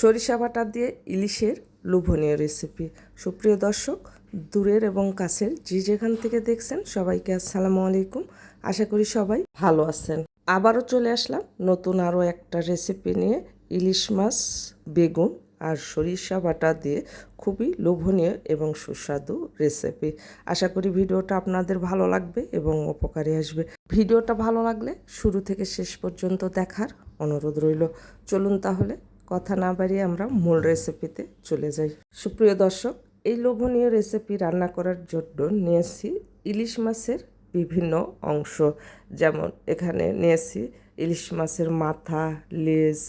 সরিষা বাটা দিয়ে ইলিশের লোভনীয় রেসিপি সুপ্রিয় দর্শক, দূরের এবং কাছের যে যেখান থেকে দেখছেন সবাইকে আসসালামু আলাইকুম। আশা করি সবাই ভালো আছেন। আবারও চলে আসলাম নতুন আরও একটা রেসিপি নিয়ে। ইলিশ মাছ, বেগুন আর সরিষা বাটা দিয়ে খুবই লোভনীয় এবং সুস্বাদু রেসিপি আশা করি ভিডিওটা আপনাদের ভালো লাগবে এবং উপকারে আসবে। ভিডিওটা ভালো লাগলে শুরু থেকে শেষ পর্যন্ত দেখার অনুরোধ রইল। চলুন তাহলে কথা না বাড়িয়ে আমরা মূল রেসিপিতে চলে যাই। সুপ্রিয় দর্শক, এই লোভনীয় রেসিপি রান্না করার জন্য নিয়েছি ইলিশ মাছের বিভিন্ন অংশ। যেমন, এখানে নিয়েছি ইলিশ মাছের মাথা, লেজ,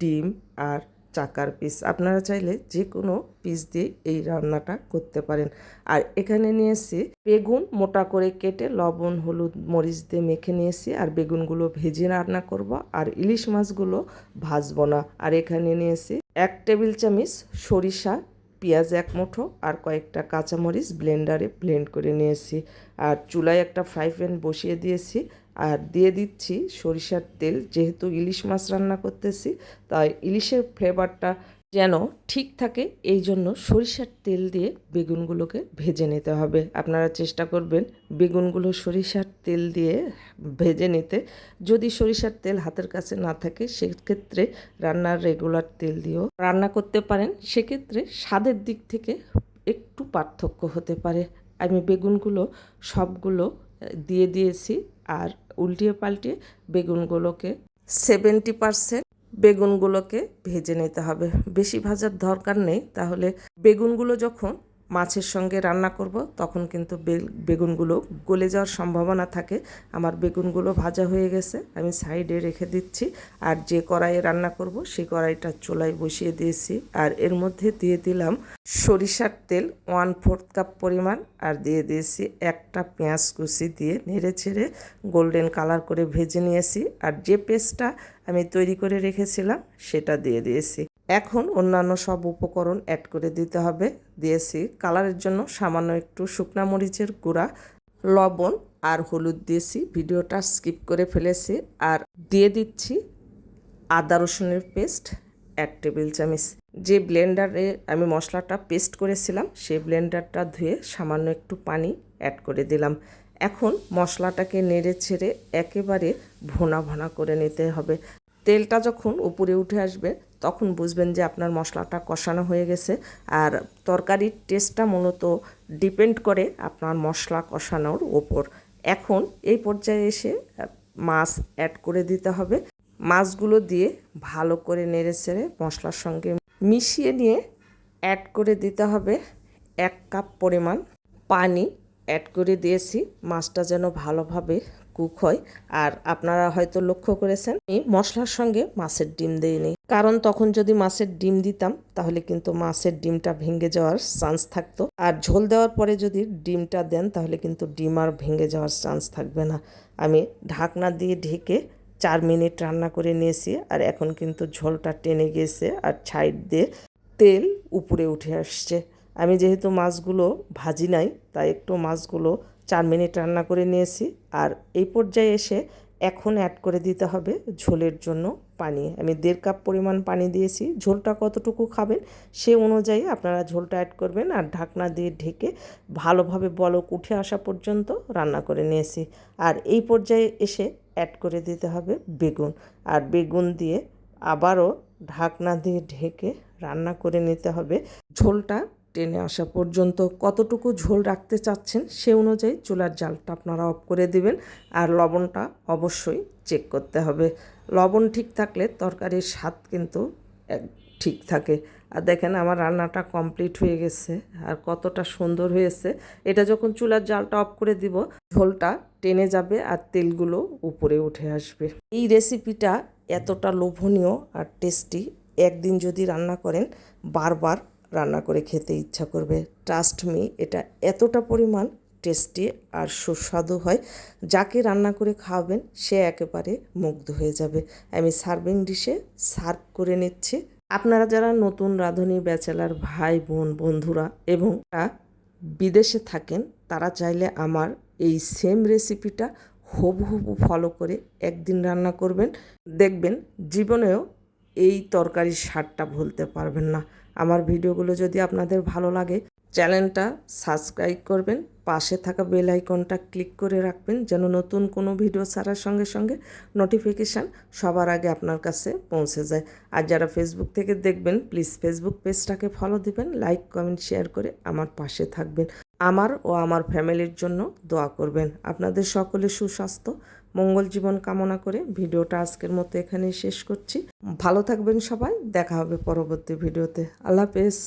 ডিম আর চাকার পিস। আপনারা চাইলে যে কোনো পিস দিয়ে এই রান্নাটা করতে পারেন। আর এখানে নিয়েছি বেগুন মোটা করে কেটে লবণ, হলুদ, মরিচ দিয়ে মেখে নিয়েছি আর বেগুনগুলো ভেজে রান্না করব। আর ইলিশ মাছগুলো ভাজবো না। আর এখানে নিয়েছি এক টেবিল চামচ সরিষা, পেঁয়াজ এক মুঠো আর কয়েকটা কাঁচামরিচ ব্লেন্ডারে ব্লেন্ড করে নিয়েছি আর চুলায় একটা ফ্রাই প্যান বসিয়ে দিয়েছি। আর দিয়ে দিচ্ছি সরিষার তেল। যেহেতু ইলিশ মাছ রান্না করতেছি, তাই ইলিশের ফ্লেভারটা যেন ঠিক থাকে, এই জন্য সরিষার তেল দিয়ে বেগুনগুলোকে ভেজে নিতে হবে। আপনারা চেষ্টা করবেন বেগুনগুলো সরিষার তেল দিয়ে ভেজে নিতে। যদি সরিষার তেল হাতের কাছে না থাকে, সেক্ষেত্রে রান্নার রেগুলার তেল দিয়েও রান্না করতে পারেন। সেক্ষেত্রে স্বাদের দিক থেকে একটু পার্থক্য হতে পারে। আমি বেগুনগুলো সবগুলো দিয়ে দিয়েছি আর উল্টিয়ে পাল্টিয়ে বেগুনগুলোকে সেভেন্টি পারসেন্ট বেগুনগুলোকে ভেজে নিতে হবে। বেশি ভাজার দরকার নেই, তাহলে বেগুনগুলো যখন মাছের সঙ্গে রান্না করব, তখন কিন্তু বেগুনগুলো গলে যাওয়ার সম্ভাবনা থাকে। আমার বেগুনগুলো ভাজা হয়ে গেছে, আমি সাইডে রেখে দিচ্ছি। আর যে কড়াইয়ে রান্না করব, সেই কড়াইটা চোলায় বসিয়ে দিয়েছি। আর এর মধ্যে দিয়ে দিলাম সরিষার তেল, ওয়ান ফোর্থ কাপ পরিমাণ। আর দিয়ে দিয়েছি একটা পেঁয়াজ কুচি দিয়ে নেড়ে ছেড়ে গোল্ডেন কালার করে ভেজে নিয়েছি। আর যে পেস্টটা আমি তৈরি করে রেখেছিলাম, সেটা দিয়ে দিয়েছি। এখন অন্যান্য সব উপকরণ অ্যাড করে দিতে হবে। দিয়েছি কালারের জন্য সামান্য একটু শুকনা মরিচের গুঁড়া, লবণ আর হলুদ দিয়েছি। ভিডিওটা স্কিপ করে ফেলেছি। আর দিয়ে দিচ্ছি আদা রসুনের পেস্ট এক টেবিল চামচ। যে ব্লেন্ডারে আমি মশলাটা পেস্ট করেছিলাম, সেই ব্লেন্ডারটা ধুয়ে সামান্য একটু পানি অ্যাড করে দিলাম। এখন মশলাটাকে নেড়ে ছেড়ে একেবারে ভোনা ভোনা করে নিতে হবে। তেলটা যখন উপরে উঠে আসবে, তখন বুঝবেন যে আপনার মশলাটা কষানো হয়ে গেছে। আর তরকারির টেস্টটা মূলত ডিপেন্ড করে আপনার মশলা কষানোর ওপর। এখন এই পর্যায়ে এসে মাছ অ্যাড করে দিতে হবে। মাছগুলো দিয়ে ভালো করে নেড়ে চেড়ে মশলার সঙ্গে মিশিয়ে নিয়ে অ্যাড করে দিতে হবে। এক কাপ পরিমাণ পানি। অ্যাড করে দিয়েছি। মাছটা যেন ভালোভাবে কুক হয়। আর আপনারা হয়তো লক্ষ্য করেছেন, আমি মশলার সঙ্গে মাছের ডিম দিইনি। কারণ তখন যদি মাছের ডিম দিতাম, তাহলে কিন্তু মাছের ডিমটা ভেঙে যাওয়ার চান্স থাকতো। আর ঝোল দেওয়ার পরে যদি ডিমটা দেন, তাহলে কিন্তু ডিম আর ভেঙে যাওয়ার চান্স থাকবে না। আমি ঢাকনা দিয়ে ঢেকে চার মিনিট রান্না করে নিয়েছি, আর এখন কিন্তু ঝোলটা টেনে গেছে, আর সাইড দিয়ে তেল উপরে উঠে আসছে। আমি যেহেতু মাছগুলো ভাজি নাই, তাই একটু মাছগুলো চার মিনিট রান্না করে নিয়েছি। আর এই পর্যায়ে এসে এখন অ্যাড করে দিতে হবে ঝোলের জন্য পানি। আমি দেড় কাপ পরিমাণ পানি দিয়েছি। ঝোলটা কতটুকু খাবেন সে অনুযায়ী আপনারা ঝোলটা অ্যাড করবেন আর ঢাকনা দিয়ে ঢেকে ভালোভাবে বলক উঠে আসা পর্যন্ত রান্না করে নিয়েছি। আর এই পর্যায়ে এসে অ্যাড করে দিতে হবে বেগুন। আর বেগুন দিয়ে আবারও ঢাকনা দিয়ে ঢেকে রান্না করে নিতে হবে। ঝোলটা টেনে আসা পর্যন্ত কতটুকু ঝোল রাখতে চাচ্ছেন সে অনুযায়ী চুলার জালটা আপনারা অফ করে দিবেন আর লবণটা অবশ্যই চেক করতে হবে। লবণ ঠিক থাকলে তরকারির স্বাদ কিন্তু ঠিক থাকে। আর দেখেন আমার রান্নাটা কমপ্লিট হয়ে গেছে আর কতটা সুন্দর হয়েছে। এটা যখন চুলার জালটা অফ করে দিব, ঝোলটা টেনে যাবে আর তেলগুলো উপরে উঠে আসবে। এই রেসিপিটা এতটা লোভনীয় আর টেস্টি একদিন যদি রান্না করেন, বারবার রান্না করে খেতে ইচ্ছা করবে। ট্রাস্ট মি এটা এতটা পরিমাণ টেস্টি আর সুস্বাদু হয়। যাকে রান্না করে খাওয়াবেন, সে একেবারে মুগ্ধ হয়ে যাবে। আমি সার্ভিং ডিশে সার্ভ করে নিচ্ছি। আপনারা যারা নতুন রাঁধুনি, ব্যাচেলার, ভাই, বোন, বন্ধুরা এবং বিদেশে থাকেন, তারা চাইলে আমার এই সেম রেসিপিটা হুবহু ফলো করে একদিন রান্না করবেন। দেখবেন জীবনেও এই তরকারির স্বাদটা ভুলতে পারবেন না। আমার ভিডিওগুলো যদি আপনাদের ভালো লাগে, চ্যানেলটা সাবস্ক্রাইব করবেন, পাশে থাকা বেল আইকনটা ক্লিক করে রাখবেন যেন নতুন কোনো ভিডিও ছাড়ার সঙ্গে সঙ্গে নোটিফিকেশান সবার আগে আপনার কাছে পৌঁছে যায়। আর যারা ফেসবুক থেকে দেখবেন প্লিজ ফেসবুক পেজটাকে ফলো দিবেন লাইক কমেন্ট শেয়ার করে আমার পাশে থাকবেন। আমার ও আমার ফ্যামিলির জন্য দোয়া করবেন। আপনাদের সকলের সুস্বাস্থ্য, মঙ্গল জীবন কামনা করে ভিডিওটা আজকের মতো এখানেই শেষ করছি। ভালো থাকবেন সবাই, দেখা হবে পরবর্তী ভিডিওতে। আল্লাহ হাফেজ।